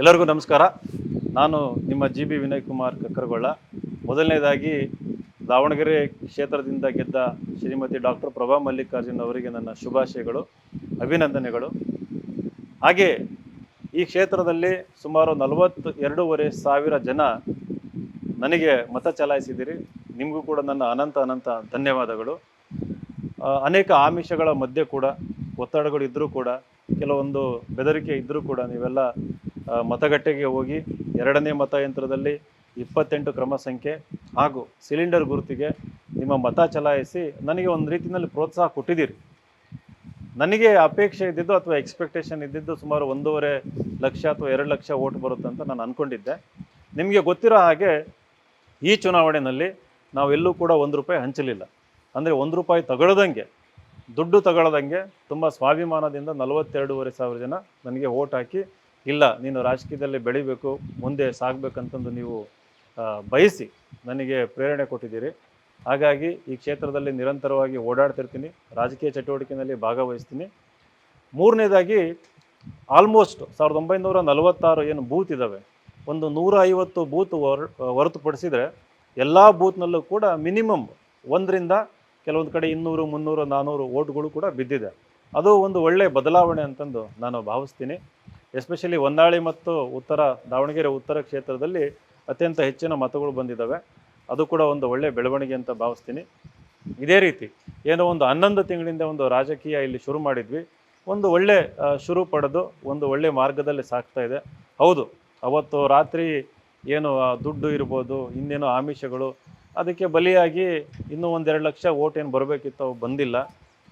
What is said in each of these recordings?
ಎಲ್ಲರಿಗೂ ನಮಸ್ಕಾರ. ನಾನು ನಿಮ್ಮ ಜಿ ಬಿ ವಿನಯ್ ಕುಮಾರ್ ಕಕ್ಕರಗೊಳ್ಳ. ಮೊದಲನೇದಾಗಿ ದಾವಣಗೆರೆ ಕ್ಷೇತ್ರದಿಂದ ಗೆದ್ದ ಶ್ರೀಮತಿ ಡಾಕ್ಟರ್ ಪ್ರಭಾ ಮಲ್ಲಿಕಾರ್ಜುನ್ ಅವರಿಗೆ ನನ್ನ ಶುಭಾಶಯಗಳು, ಅಭಿನಂದನೆಗಳು. ಹಾಗೆ ಈ ಕ್ಷೇತ್ರದಲ್ಲಿ ಸುಮಾರು ನಲವತ್ತು ಎರಡೂವರೆ ಸಾವಿರ ಜನ ನನಗೆ ಮತ ಚಲಾಯಿಸಿದ್ದೀರಿ ನಿಮಗೂ ಕೂಡ ನನ್ನ ಅನಂತ ಅನಂತ ಧನ್ಯವಾದಗಳು. ಅನೇಕ ಆಮಿಷಗಳ ಮಧ್ಯೆ ಕೂಡ, ಒತ್ತಡಗಳು ಇದ್ದರೂ ಕೂಡ, ಕೆಲವೊಂದು ಬೆದರಿಕೆ ಇದ್ದರೂ ಕೂಡ ನೀವೆಲ್ಲ ಮತಗಟ್ಟೆಗೆ ಹೋಗಿ ಎರಡನೇ ಮತಯಂತ್ರದಲ್ಲಿ ಇಪ್ಪತ್ತೆಂಟು ಕ್ರಮ ಸಂಖ್ಯೆ ಹಾಗೂ ಸಿಲಿಂಡರ್ ಗುರುತಿಗೆ ನಿಮ್ಮ ಮತ ಚಲಾಯಿಸಿ ನನಗೆ ಒಂದು ರೀತಿಯಲ್ಲಿ ಪ್ರೋತ್ಸಾಹ ಕೊಟ್ಟಿದ್ದೀರಿ. ನನಗೆ ಅಪೇಕ್ಷೆ ಇದ್ದಿದ್ದು ಅಥವಾ ಎಕ್ಸ್ಪೆಕ್ಟೇಷನ್ ಇದ್ದಿದ್ದು ಸುಮಾರು ಒಂದೂವರೆ ಲಕ್ಷ ಅಥವಾ ಎರಡು ಲಕ್ಷ ಓಟ್ ಬರುತ್ತೆ ಅಂತ ನಾನು ಅಂದ್ಕೊಂಡಿದ್ದೆ ನಿಮಗೆ ಗೊತ್ತಿರೋ ಹಾಗೆ ಈ ಚುನಾವಣೆಯಲ್ಲಿ ನಾವೆಲ್ಲೂ ಕೂಡ ಒಂದು ರೂಪಾಯಿ ಹಂಚಲಿಲ್ಲ. ಅಂದರೆ ಒಂದು ರೂಪಾಯಿ ತಗೊಳ್ದಂಗೆ, ದುಡ್ಡು ತಗೊಳ್ದಂಗೆ, ತುಂಬ ಸ್ವಾಭಿಮಾನದಿಂದ ನಲವತ್ತೆರಡೂವರೆ ಸಾವಿರ ಜನ ನನಗೆ ಓಟ್ ಹಾಕಿ ಇಲ್ಲ, ನೀನು ರಾಜಕೀಯದಲ್ಲಿ ಬೆಳಿಬೇಕು, ಮುಂದೆ ಸಾಗಬೇಕಂತಂದು ನೀವು ಬಯಸಿ ನನಗೆ ಪ್ರೇರಣೆ ಕೊಟ್ಟಿದ್ದೀರಿ. ಹಾಗಾಗಿ ಈ ಕ್ಷೇತ್ರದಲ್ಲಿ ನಿರಂತರವಾಗಿ ಓಡಾಡ್ತಿರ್ತೀನಿ, ರಾಜಕೀಯ ಚಟುವಟಿಕೆಯಲ್ಲಿ ಭಾಗವಹಿಸ್ತೀನಿ. ಮೂರನೇದಾಗಿ ಆಲ್ಮೋಸ್ಟ್ ಸಾವಿರದ ಒಂಬೈನೂರ ನಲವತ್ತಾರು ಏನು ಬೂತ್ ಇದ್ದಾವೆ ಒಂದು ನೂರ ಐವತ್ತು ಬೂತ್ ಹೊರ ಹೊರತುಪಡಿಸಿದರೆ ಎಲ್ಲ ಬೂತ್ನಲ್ಲೂ ಕೂಡ ಮಿನಿಮಮ್ ಒಂದರಿಂದ ಕೆಲವೊಂದು ಕಡೆ ಇನ್ನೂರು, ಮುನ್ನೂರು ನಾನ್ನೂರು ಓಟ್ಗಳು ಕೂಡ ಬಿದ್ದಿದೆ. ಅದು ಒಂದು ಒಳ್ಳೆಯ ಬದಲಾವಣೆ ಅಂತಂದು ನಾನು ಭಾವಿಸ್ತೀನಿ. ಎಸ್ಪೆಷಲಿ ಹೊನ್ನಾಳಿ ಮತ್ತು ಉತ್ತರ, ದಾವಣಗೆರೆ ಉತ್ತರ ಕ್ಷೇತ್ರದಲ್ಲಿ ಅತ್ಯಂತ ಹೆಚ್ಚಿನ ಮತಗಳು ಬಂದಿದ್ದಾವೆ. ಅದು ಕೂಡ ಒಂದು ಒಳ್ಳೆಯ ಬೆಳವಣಿಗೆ ಅಂತ ಭಾವಿಸ್ತೀನಿ. ಇದೇ ರೀತಿ ಏನೋ ಒಂದು ಹನ್ನೊಂದು ತಿಂಗಳಿಂದ ಒಂದು ರಾಜಕೀಯ ಇಲ್ಲಿ ಶುರು ಮಾಡಿದ್ವಿ. ಒಂದು ಒಳ್ಳೆ ಶುರು ಪಡೆದು ಒಂದು ಒಳ್ಳೆ ಮಾರ್ಗದಲ್ಲಿ ಸಾಗ್ತಾ ಇದೆ. ಹೌದು, ಅವತ್ತು ರಾತ್ರಿ ಏನು ದುಡ್ಡು ಇರ್ಬೋದು, ಇನ್ನೇನೋ ಆಮಿಷಗಳು, ಅದಕ್ಕೆ ಬಲಿಯಾಗಿ ಇನ್ನೂ ಒಂದೆರಡು ಲಕ್ಷ ಓಟ್ ಏನು ಬರಬೇಕಿತ್ತು ಬಂದಿಲ್ಲ.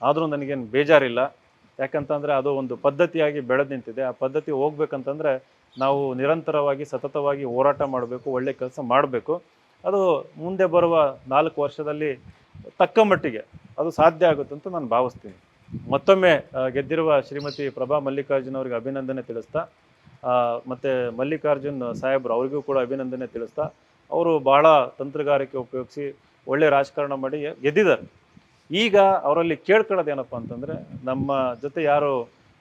ಆದರೂ ನನಗೇನು ಬೇಜಾರಿಲ್ಲ. ಯಾಕಂತಂದರೆ ಅದು ಒಂದು ಪದ್ಧತಿಯಾಗಿ ಬೆಳೆದು ನಿಂತಿದೆ. ಆ ಪದ್ಧತಿ ಹೋಗ್ಬೇಕಂತಂದರೆ ನಾವು ನಿರಂತರವಾಗಿ, ಸತತವಾಗಿ ಹೋರಾಟ ಮಾಡಬೇಕು, ಒಳ್ಳೆ ಕೆಲಸ ಮಾಡಬೇಕು. ಅದು ಮುಂದೆ ಬರುವ ನಾಲ್ಕು ವರ್ಷದಲ್ಲಿ ತಕ್ಕ ಮಟ್ಟಿಗೆ ಅದು ಸಾಧ್ಯ ಆಗುತ್ತೆ ಅಂತ ನಾನು ಭಾವಿಸ್ತೀನಿ. ಮತ್ತೊಮ್ಮೆ ಗೆದ್ದಿರುವ ಶ್ರೀಮತಿ ಪ್ರಭಾ ಮಲ್ಲಿಕಾರ್ಜುನ್ ಅವರಿಗೆ ಅಭಿನಂದನೆ ತಿಳಿಸ್ತಾ ಮತ್ತು ಮಲ್ಲಿಕಾರ್ಜುನ್ ಸಾಹೇಬ್ರು ಅವರಿಗೂ ಕೂಡ ಅಭಿನಂದನೆ ತಿಳಿಸ್ತಾ, ಅವರು ಬಹಳ ತಂತ್ರಗಾರಿಕೆ ಉಪಯೋಗಿಸಿ ಒಳ್ಳೆ ರಾಜಕಾರಣ ಮಾಡಿ ಗೆದ್ದಿದ್ದಾರೆ. ಈಗ ಅವರಲ್ಲಿ ಕೇಳ್ಕೊಳ್ಳೋದು ಏನಪ್ಪ ಅಂತಂದರೆ, ನಮ್ಮ ಜೊತೆ ಯಾರು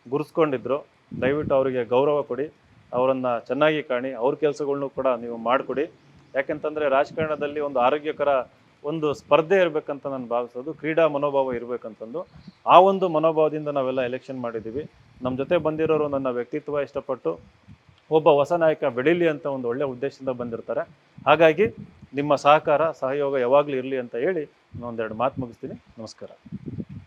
ಗುರುಸ್ಕೊಂಡಿದ್ರು, ದಯವಿಟ್ಟು ಅವರಿಗೆ ಗೌರವ ಕೊಡಿ, ಅವರನ್ನು ಚೆನ್ನಾಗಿ ಕಾಣಿ, ಅವ್ರ ಕೆಲಸಗಳ್ನು ಕೂಡ ನೀವು ಮಾಡಿಕೊಡಿ. ಯಾಕೆಂತಂದರೆ ರಾಜಕಾರಣದಲ್ಲಿ ಒಂದು ಆರೋಗ್ಯಕರ ಒಂದು ಸ್ಪರ್ಧೆ ಇರಬೇಕಂತ ನಾನು ಭಾವಿಸೋದು, ಕ್ರೀಡಾ ಮನೋಭಾವ ಇರಬೇಕಂತಂದು. ಆ ಒಂದು ಮನೋಭಾವದಿಂದ ನಾವೆಲ್ಲ ಎಲೆಕ್ಷನ್ ಮಾಡಿದ್ದೀವಿ. ನಮ್ಮ ಜೊತೆ ಬಂದಿರೋರು ನನ್ನ ವ್ಯಕ್ತಿತ್ವ ಇಷ್ಟಪಟ್ಟು ಒಬ್ಬ ಹೊಸ ನಾಯಕ ಬೆಳೀಲಿ ಅಂತ ಒಂದು ಒಳ್ಳೆಯ ಉದ್ದೇಶದಿಂದ ಬಂದಿರ್ತಾರೆ. ಹಾಗಾಗಿ ನಿಮ್ಮ ಸಹಕಾರ, ಸಹಯೋಗ ಯಾವಾಗಲೂ ಇರಲಿ ಅಂತ ಹೇಳಿ ನಾನು ಒಂದೆರಡು ಮಾತು ಮುಗಿಸ್ತೀನಿ. ನಮಸ್ಕಾರ.